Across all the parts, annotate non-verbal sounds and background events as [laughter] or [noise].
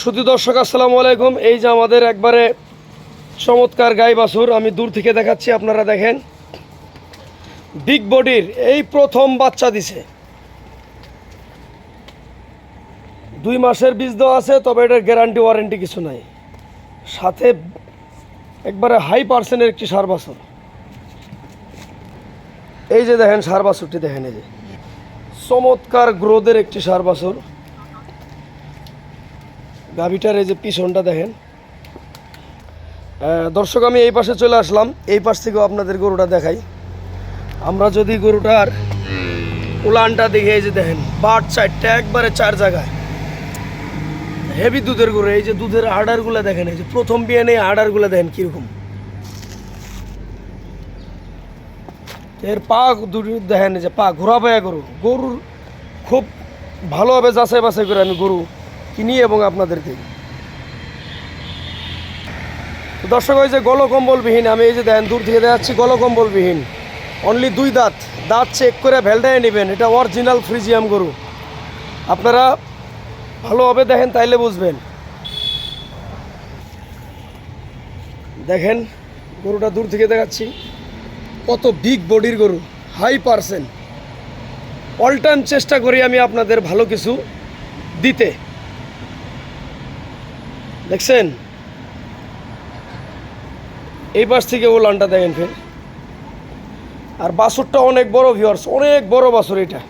শুধু দর্শক, আসসালামু আলাইকুম। এই যে আমাদের একবারে চমৎকার গাই বাছুর, আমি দূর থেকে দেখাচ্ছি, আপনারা দেখেন। বিগ বডির এই প্রথম বাচ্চা দিছে। দুই মাসের বীজ দেওয়া আছে, তবে এটার গ্যারান্টি ওয়ারেন্টি কিছু নাই। সাথে একবারে হাই পার্সেন্টের একটি সার বাছুর। এই যে দেখেন, সার বাছুরটি দেখেন, এই যে। চমৎকার গ্রোথের একটি সার বাছুর। গাভিটার এই যে পিছনটা দেখেন। দর্শক, আমি এই পাশে চলে আসলাম। এই পাশ থেকেও আপনাদের গরুটা দেখাই। আমরা যদি গরুটার উলানটা দেখে, এই যে দেখেন, বাট চারটা একবারে চার জায়গায়। হেভি দুধের গরু, এই যে দুধের আডারগুলো দেখেন, এই যে প্রথম বিয়ানে আডারগুলো দেখেন কীরকম। এর পা দেখেন যে পা ঘোরা পায়া গরু। গরুর খুব ভালোভাবে যাচাই বাছাই করে আমি গরু কিনি এবং আপনাদের দিই। দর্শক, ওই যে গলকম্বলবিহীন আমি এই যে দেখেন দূর থেকে দেখাচ্ছি গলকম্বলবিহীন অনলি দুই দাঁত দাঁত চেক করে ভেলটাই নেবেন, এটা অরিজিনাল ফ্রিজিয়াম গরু। আপনারা ভালোভাবে দেখেন, তাইলে বুঝবেন। দেখেন, গরুটা দূর থেকে দেখাচ্ছি, কত বিগ বডির গরু হাই পার্সেন্ট অল টাইম চেষ্টা করি আমি আপনাদের ভালো কিছু দিতে। দেখছেন? এই পাশ থেকে ও লানটা দেখেন ফের। আর বাছুরটা অনেক বড় ভিওর্স অনেক বড় বাছুর এটা।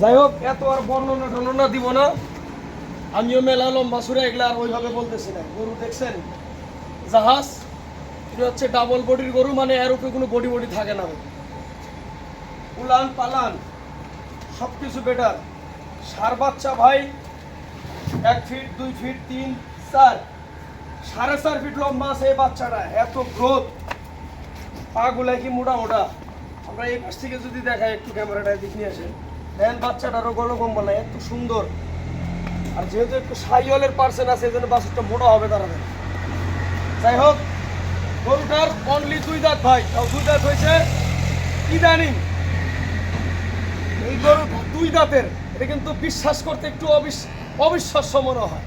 যাই হোক, এত আর বর্ণনা টর্ণনা দিব না। আমিও মেলা লম্বা সুরে এগুলা আর ওইভাবে বলতেছি না। গরু দেখছেন? জাহাজ, এটা হচ্ছে ডাবল বডির গরু মানে এর উপরে কোনো বডি বডি থাকে না। উলান পালান। সব কিছু বেটার সার বাচ্চা ভাই, এক ফিট দুই ফিট তিন, চার। সাড়ে চার ফিট লম্বা আছে এই বাচ্চাটা, এত গ্রোথ পা পাগুলা কি মোটা মোটা? আমরা এই পাশ থেকে যদি দেখাই একটু ক্যামেরাটা দিক নিয়ে আসেন দেখেন বাচ্চাটারও গলো কম্বল নাই, এত সুন্দর। আর যেহেতু একটু সাইওয়ালের পার্সেন্ট আছে এই জন্য বাছুরটা মোটা হবে তারা যাই হোক, গরুটার অনলি দুই দাঁত ভাই। দুই দাঁত হয়েছে ইদানিং। এই গরুটা দুই দাঁতের, এটা কিন্তু বিশ্বাস করতে একটু অবিশ্বাস অবিশ্বাস্য মনে হয়।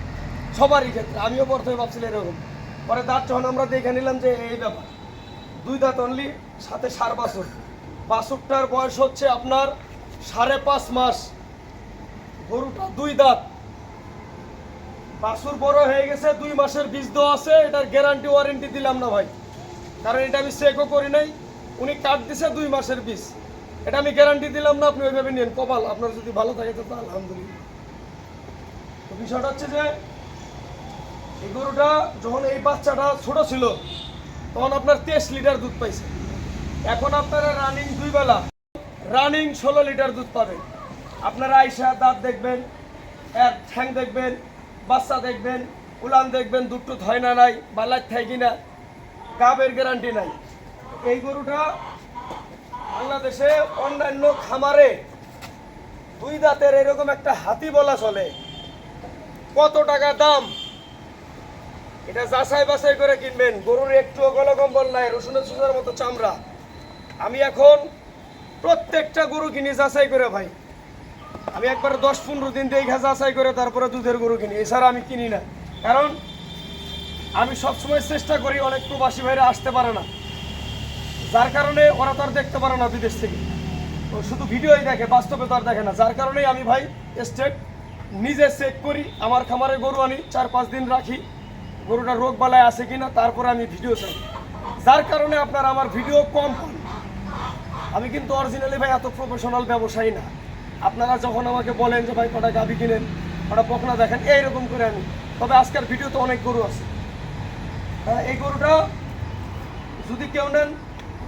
সবারই ক্ষেত্রে, আমিও প্রথমে ভাবছিলাম এরকম। পরে দাঁত যখন আমরা দেখে নিলাম যে এই ব্যাপার, দুই দাঁত অনলি সাথে সার বাছুর। বাছুরটার বয়স হচ্ছে আপনার সাড়ে পাঁচ মাস। গরুটা দুই দাঁত। বাসুর বড় হয়ে গেছে, দুই মাসের বীজ দেওয়া আছে, এটার গ্যারান্টি ওয়ারেন্টি দিলাম না ভাই। কারণ এটা আমি চেকও করি নাই, উনি কাট দিছে দুই মাসের বীজ। এটা আমি গ্যারান্টি দিলাম না, আপনি ওইভাবে নিন কপাল, আপনার যদি ভালো থাকে তো আলহামদুলিল্লাহ। তো বিষয়টা হচ্ছে যে, এই গরুটা যখন এই বাচ্চাটা ছোট ছিল, তখন আপনার তেইশ লিটার দুধ পাইছে। এখন আপনারা রানিং দুই বেলা রানিং ষোলো লিটার দুধ পাবেন। আপনারা আইসা দাঁত দেখবেন, এক ঠ্যাং দেখবেন, বাচ্চা দেখবেন, উলান দেখবেন দুধ টুধ হয় না নাই বালার থাই কিনা, গাবের গ্যারান্টি নাই। এই গরুটা বাংলাদেশে অন্যান্য খামারে দুই দাঁতের এরকম একটা হাতি বলা চলে। কত টাকা দাম? এটা যাচাই বাছাই করে কিনবেন। গরুর একটু গলকম্বল নাই, রসুনের সুসার মতো চামড়া। আমি এখন প্রত্যেকটা গরু কিনি যাচাই করে ভাই। আমি একবার দশ পনেরো দিন দেখে যাচাই করে তারপরে দুধের গরু কিনি। এছাড়া আমি কিনি না। কারণ আমি সবসময় চেষ্টা করি, অনেক প্রবাসী ভাইরা আসতে পারে না। যার কারণে ওরা তো আর দেখতে পারে না বিদেশ থেকে। শুধু ভিডিওই দেখে বাস্তবে তো আর দেখে না। যার কারণেই আমি ভাই স্টেট নিজে চেক করি আমার খামারে গরু আনি চার পাঁচ দিন রাখি। গরুটা রোগ বালায় আছে কিনা তারপরে আমি ভিডিও চাই যার কারণে আপনার আমার ভিডিও কম পান আমি কিন্তু অরিজিনালি ভাই এত প্রফেশনাল ব্যবসায়ী না। আপনারা যখন আমাকে বলেন যে ভাই কটা গাভি কিনেন কটা পকনা দেখেন এইরকম করে আমি। তবে আজকের ভিডিওতে অনেক গরু আছে। হ্যাঁ, এই গরুটা যদি কেউ নেন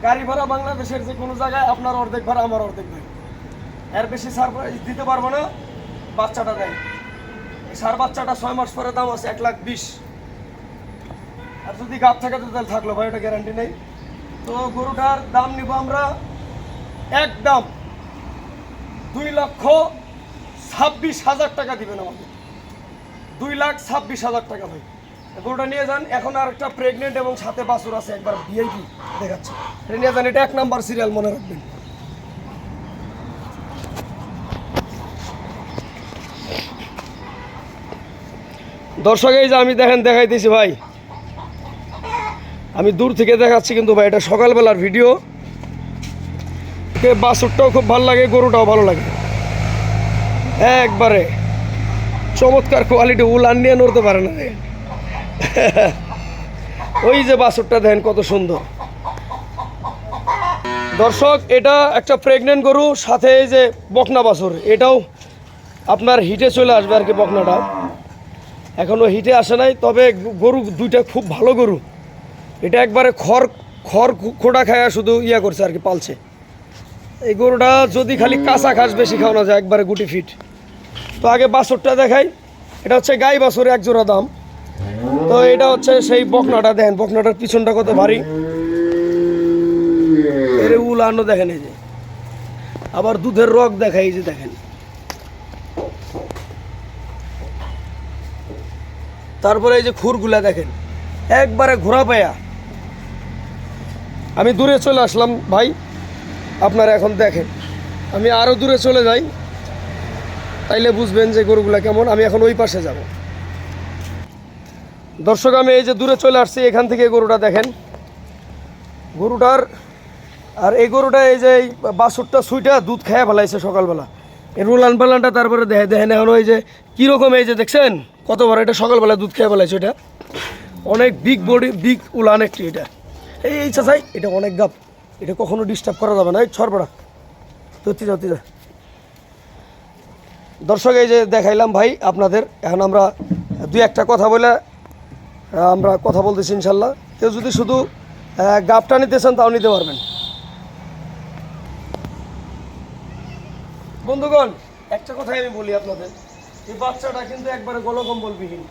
গাড়ি ভাড়া বাংলাদেশের যে কোনো জায়গায় আপনার অর্ধেক ভাড়া, আমার অর্ধেক ভাই এর বেশি সারপ্রাইজ দিতে পারব না, বাচ্চাটা দেয়। সার বাচ্চাটা ছয় মাস পরে দাম আছে এক লাখ বিশ। আর যদি গাপ থাকে তো তাহলে থাকল ভাই, এটা গ্যারান্টি নেই। তো গরুটার দাম নিব আমরা একদম দুই লক্ষ ছাব্বিশ হাজার টাকা দিবেন আমাকে। দুই লাখ ছাব্বিশ হাজার টাকা ভাই। গরুটা নিয়ে যান। এখন আর একটা প্রেগনেন্ট এবং সাথে বাছুর আছে, একবার ভিআইপি দেখাচ্ছে। এটা নিয়ে যান, এটা এক নাম্বার সিরিয়াল মনে রাখবেন। দর্শক, এই যে আমি দেখেন, দেখাইতেছি ভাই। আমি দূর থেকে দেখাচ্ছি কিন্তু ভাই, এটা সকালবেলার ভিডিও বাছুরটাও খুব ভালো লাগে, গরুটাও ভালো লাগে। একবারে চমৎকার কোয়ালিটি উল আন নিয়ে নড়তে পারে না [laughs] ওই যে বাছুরটা দেখেন কত সুন্দর। দর্শক, এটা একটা প্রেগনেন্ট গরু, সাথে এই যে বকনা বাছুর। এটাও আপনার হিটে চলে আসবে আর কি বকনাটা। এখনও হিটে আসে নাই, তবে গরু দুইটা খুব ভালো গরু। এটা একবারে খড় খড় খোটা খায়া শুধু ইয়া করছে আর কি, পালছে। এই গরুটা যদি খালি কাঁচা ঘাস বেশি খাওয়ানো যায়, একবারে গুটি ফিট তো আগে বাছরটা দেখাই। এটা হচ্ছে গাই বাছর, এক জোড়া দাম। তো এটা হচ্ছে সেই বকনাটা, দেখেন, বকনাটার পিছনটা কত ভারী। এর উল আনো দেখেন এই যে। আবার দুধের রগ দেখাই এই যে দেখেন। তারপরে এই যে খুরগুলা দেখেন। একবারে ঘোরা পায়া। আমি দূরে চলে আসলাম, ভাই। আপনারা এখন দেখেন। আমি আরও দূরে চলে যাই। তাইলে বুঝবেন যে গরুগুলা কেমন। আমি এখন ওই পাশে যাব। দর্শক, আমি এই যে দূরে চলে আসছি, এখান থেকে গরুটা দেখেন। গরুটার, আর এই গরুটা এই যে এই বাছুরটা সুইটা দুধ খেয়ে ফেলাইছে সকালবেলা। এই রুলান পালানটা তারপরে দেখে দেখেন এখন ওই যে কীরকম এই যে দেখছেন? কত বড় এটা সকালবেলা দুধ খেয়ে ফেলাইছে এটা। অনেক বিগ বডি বিগ উলান একটি এটা। এই এই চাচাই, এটা অনেক গাপ এটা কখনো ডিস্টার্ব করা যাবে না। এই ছড়পড়া তুই যা তুই যা। দর্শক, এই যে দেখাইলাম ভাই আপনাদের। এখন আমরা দুই একটা কথা বলে আমরা কথা বলতেছি ইনশাল্লাহ। কেউ যদি শুধু গাবটা নিতে চান, তাও নিতে পারবেন। বন্ধুগণ, একটা কথাই আমি বলি আপনাদের। এই বাচ্চাটা কিন্তু একবারে গলকম্বলবিহীন।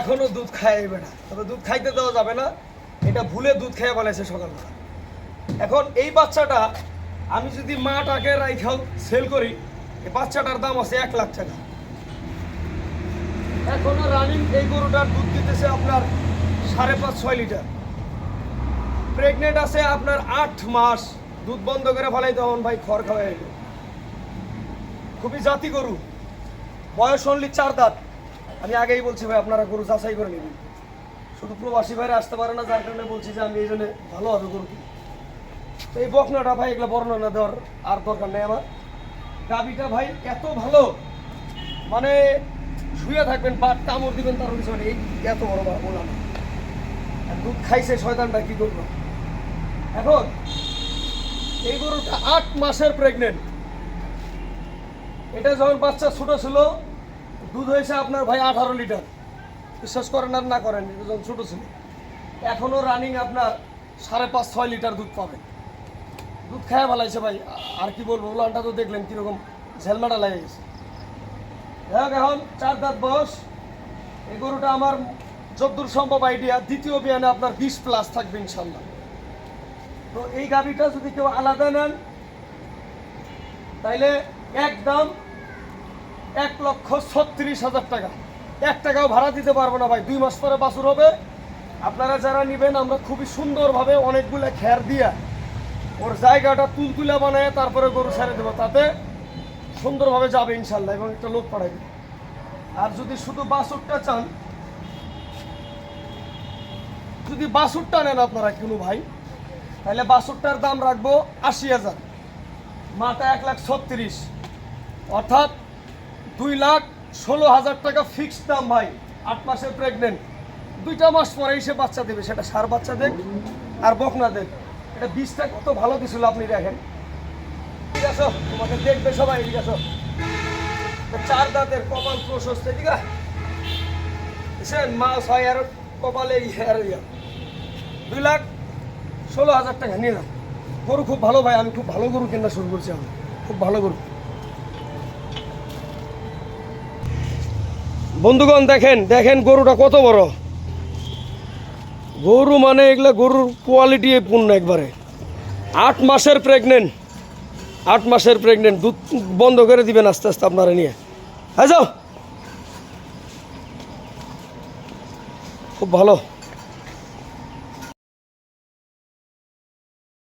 এখনও দুধ খায় বেটা। তবে দুধ খাইতে দেওয়া যাবে না। এটা ভুলে দুধ খেয়ে ফেলেছে সকালবেলা। এখন এই বাচ্চাটা, আমি যদি মাটাকে রাইখাও সেল করি, এই বাচ্চাটার দাম আছে এক লাখ টাকা। এখনও রানিং এই গরুটার দুধ দিতেছে আপনার সাড়ে পাঁচ, ছয় লিটার। প্রেগনেন্ট আছে আপনার আট মাস। দুধ বন্ধ করে ফেলাই তখন ভাই খড় খাওয়াই এলো খুবই জাতি গরু। বয়স অনলি চার দাঁত। আমি আগেই বলছি ভাই, আপনারা গরু যাচাই করে নেবেন। শুধু প্রবাসী ভাইরা আসতে পারে না, যার কারণে বলছি যে আমি এই জন্য ভালো হবে গরু তো এই বকনাটা ভাই এগুলো বর্ণনা দেওয়ার আর দরকার নেই আমার। গাবিটা ভাই এত ভালো। মানে শুয়ে থাকবেন বা কামড় দিবেন তার কিছু নেই এত বড় বললাম আর দুধ খাইছে শয়তানটা কি করব? এখন এই গরুটা আট মাসের প্রেগনেন্ট এটা যখন বাচ্চা ছোট ছিল, দুধ হয়েছে আপনার ভাই আঠারো লিটার। বিশ্বাস করেন আর না করেন, এটা যখন ছোট ছিল। এখনও রানিং আপনার সাড়ে পাঁচ, ছয় লিটার দুধ পাবে। দুধ খায় ভালাইছে ভাই আর কি বলব, উলানটা তো দেখলেন কীরকম ঝেলমাটা লেগে গেছে। দেখ এখন চার দাঁত বয়স। এই গরুটা আমার যদ্দূর সম্ভব আইডিয়া দ্বিতীয় বিয়ানে আপনার বিশ প্লাস থাকবে ইনশাল্লাহ। তো এই গাভিটা যদি কেউ আলাদা নেন, তাইলে একদম এক লক্ষ ছত্রিশ হাজার টাকা। এক টাকাও ভাড়া দিতে পারব না ভাই, দুই মাস পরে বাছুর হবে। আপনারা যারা নেবেন, আমরা খুবই সুন্দরভাবে অনেকগুলো খ্যার দিয়া ওর জায়গাটা তুলতুলা বানায় তারপরে গরু ছেড়ে দেবো। তাতে সুন্দরভাবে যাবে ইনশাল্লাহ এবং একটা লোক পাঠাবে। আর যদি শুধু বাসুরটা চান, যদি বাসুরটা নেন আপনারা কোনো ভাই, তাহলে বাসুরটার দাম রাখব আশি হাজার মাটা এক লাখ ছত্রিশ। অর্থাৎ দুই লাখ ষোলো হাজার টাকা ফিক্সড দাম ভাই, আট মাসের প্রেগনেন্ট দুইটা মাস পরে এসে বাচ্চা দেবে, সেটা সার বাচ্চা দেখ আর বকনা দেখ। এটা বীজটা কত ভালো দিছিল আপনি দেখেন। আছে তোমাকে দেখবে সবাই ঠিক আছে চার দাঁতের কপাল প্রশস্ত ঠিক আছে মাছ হয় আর কপালে আর দুই লাখ ষোলো হাজার টাকা, নিয়ে যান গরু খুব ভালো ভাই, আমি খুব ভালো গরু কেনা শুরু করছি আমি খুব ভালো গরু। বন্ধুগণ, দেখেন দেখেন গরুটা কত বড়। গরু মানে এগুলা গরুর কোয়ালিটি পূর্ণ একবারে। আট মাসের প্রেগনেন্ট আট মাসের প্রেগনেন্ট দুধ বন্ধ করে দিবেন আস্তে আস্তে আপনারা নিয়ে। হ্যাঁ যাও। খুব ভালো।